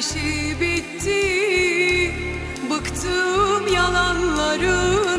ateşi bitti. Bıktım yalanların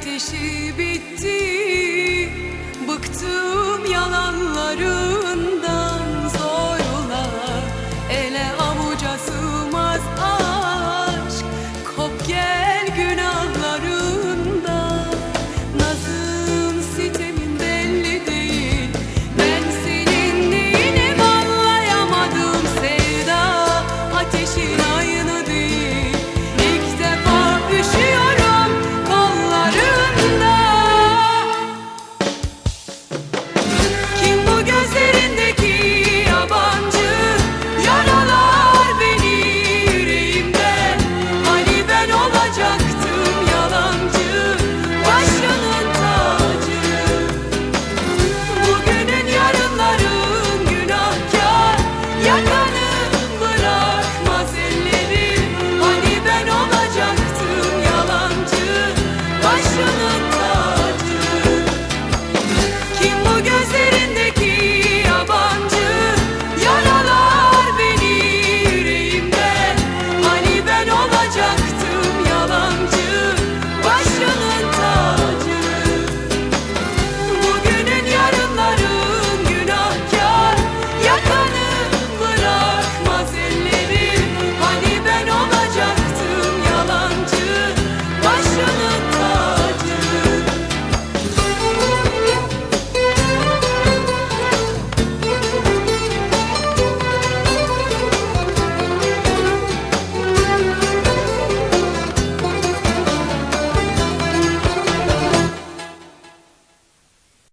ateşi bitti. Bıktım yalanların